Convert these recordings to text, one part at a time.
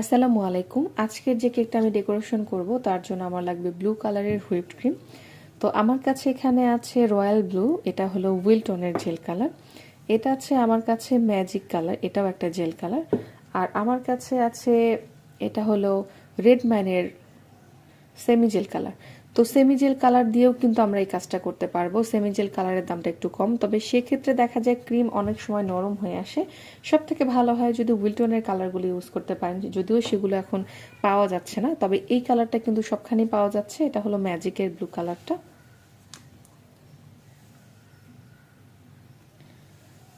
আসসালামু আলাইকুম। আজকের যে কেকটা আমি ডেকোরেশন করব, তার জন্য আমার লাগবে ব্লু কালারের হুইপড ক্রিম। তো আমার কাছে এখানে আছে রয়্যাল ব্লু, এটা হলো উইলটনের জেল কালার। এটা আছে আমার কাছে ম্যাজিক কালার, এটাও একটা জেল কালার। আর আমার কাছে আছে, এটা হলো রেড ম্যানের সেমি জেল কালার। তো সেমি জেল কালার দিয়েও কিন্তু আমরা এই কাজটা করতে পারব। সেমি জেল কালারের দামটা একটু কম, তবে সেক্ষেত্রে দেখা যায় ক্রিম অনেক সময় নরম হয়ে আসে। সব থেকে ভালো হয় যদি উইলটনের কালারগুলো ইউজ করতে পারেন, যদিও সেগুলো এখন পাওয়া যাচ্ছে না, তবে এই কালারটা কিন্তু সবখানেই পাওয়া যাচ্ছে। এটা হলো ম্যাজিকের ব্লু কালারটা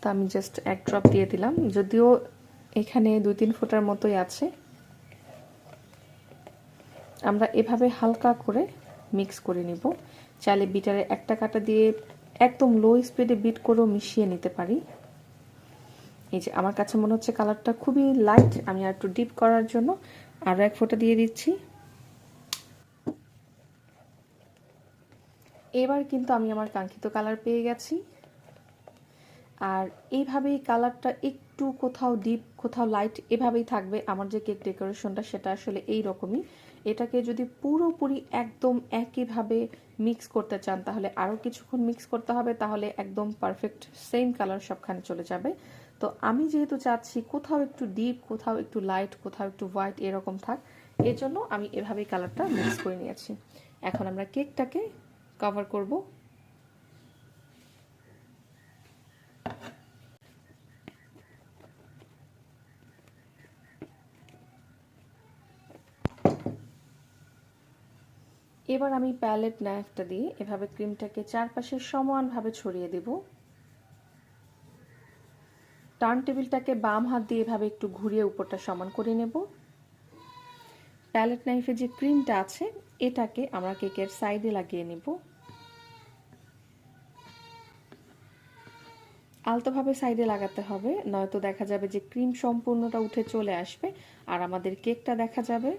তো আমি জাস্ট এক ড্রপ দিয়ে দিলাম। যদিও এখানে দুই তিন ফুটার মতোই আছে। আমরা এভাবে হালকা করে মিক্স করে নিব। চাইলে বিটারে একটা কাটা দিয়ে একদম লো স্পিডে বিট করেও মিশিয়ে নিতে পারি। এই যে আমার কাছে মনে হচ্ছে কালারটা খুবই লাইট আমি আর একটু ডিপ করার জন্য আরও এক ফোঁটা দিয়ে দিচ্ছি। এবার কিন্তু আমি আমার কাঙ্ক্ষিত কালার পেয়ে গেছি। আর এইভাবেই কালারটা একটু কোথাও ডিপ কোথাও লাইট এভাবেই থাকবে, আমার যে কেক ডেকোরেশনটা সেটা আসলে এই রকমই এটাকে যদি পুরোপুরি একদম একইভাবে মিক্স করতে চান, তাহলে আরও কিছুক্ষণ মিক্স করতে হবে, তাহলে একদম পারফেক্ট সেম কালার সবখানে চলে যাবে। তো আমি যেহেতু চাচ্ছি কোথাও একটু ডিপ কোথাও একটু লাইট কোথাও একটু হোয়াইট এরকম থাক এর জন্য আমি এভাবেই কালারটা মিক্স করে নিয়েছি। এখন আমরা কেকটাকে কভার করব। এবার আমি প্যালেট নাইফটা দিয়ে এভাবে ক্রিমটাকে চারপাশে সমানভাবে ছড়িয়ে দেব। টার্ন টেবিলটাকে বাম হাত দিয়ে এভাবে একটু ঘুরিয়ে উপরটা সমান করে নেব। প্যালেট নাইফে যে ক্রিমটা আছে, এটাকে আমরা কেকের সাইডে লাগিয়ে নেব। আলতোভাবে সাইডে লাগাতে হবে, নয়তো দেখা যাবে যে ক্রিম সম্পূর্ণটা উঠে চলে আসবে আর আমাদের কেকটা দেখা যাবে।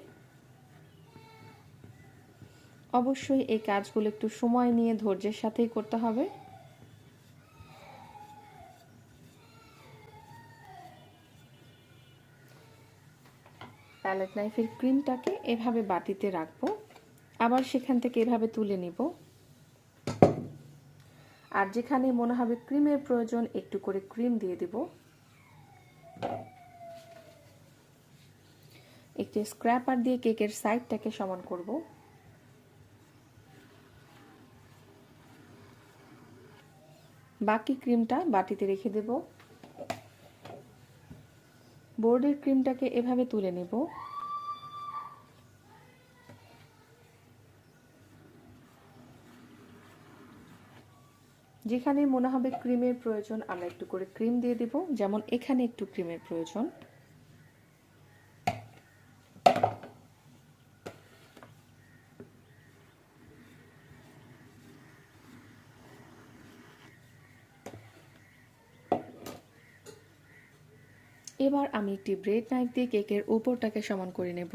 অবশ্যই এই কাজগুলো একটু সময় নিয়ে ধৈর্যের সাথেই করতে হবে। প্যালেট নাইফের ক্রিমটাকে এভাবে বাটিতে রাখব। আবার সেখান থেকে এভাবে তুলে নিব। আর যেখানে মনে হবে ক্রিমের প্রয়োজন, একটু করে ক্রিম দিয়ে দিব। একটি স্ক্র্যাপার দিয়ে কেকের সাইডটাকে সমান করব। বাকি ক্রিমটা বাটিতে রেখে দেব। বোর্ডের ক্রিমটাকে এভাবে তুলে নেব। যেখানে মনে হবে ক্রিমের প্রয়োজন, আমরা একটু করে ক্রিম দিয়ে দেব। যেমন এখানে একটু ক্রিমের প্রয়োজন। এবার আমি একটি ব্রেড নাইফ দিয়ে কেকের উপরটাকে সমান করে নেব।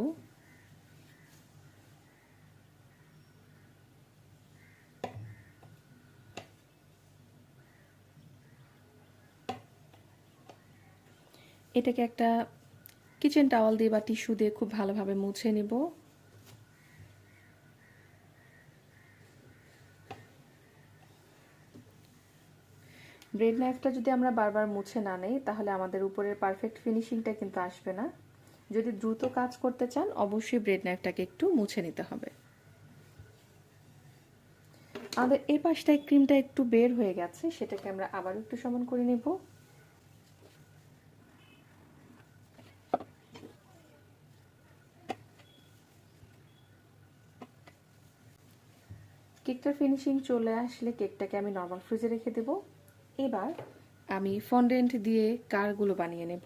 এটাকে একটা কিচেন টাওয়াল দিয়ে বা টিস্যু দিয়ে খুব ভালোভাবে মুছে নেব। ব্রেড নাইফটা যদি আমরা বারবার মুছে না নেই, তাহলে আমাদের উপরের পারফেক্ট ফিনিশিংটা কিন্তু আসবে না। যদি দ্রুত কাজ করতে চান, অবশ্যই ব্রেড নাইফটাকে একটু মুছে নিতে হবে। আমাদের এই পাশটায় ক্রিমটা একটু বের হয়ে গেছে, সেটাকে আমরা আবার একটু সমান করে নেব। কেকটার ফিনিশিং চলে আসলে কেকটাকে আমি নর্মাল ফ্রিজে রেখে দেবো। এবার আমি ফন্ডেন্ট দিয়ে কারগুলো বানিয়ে নেব।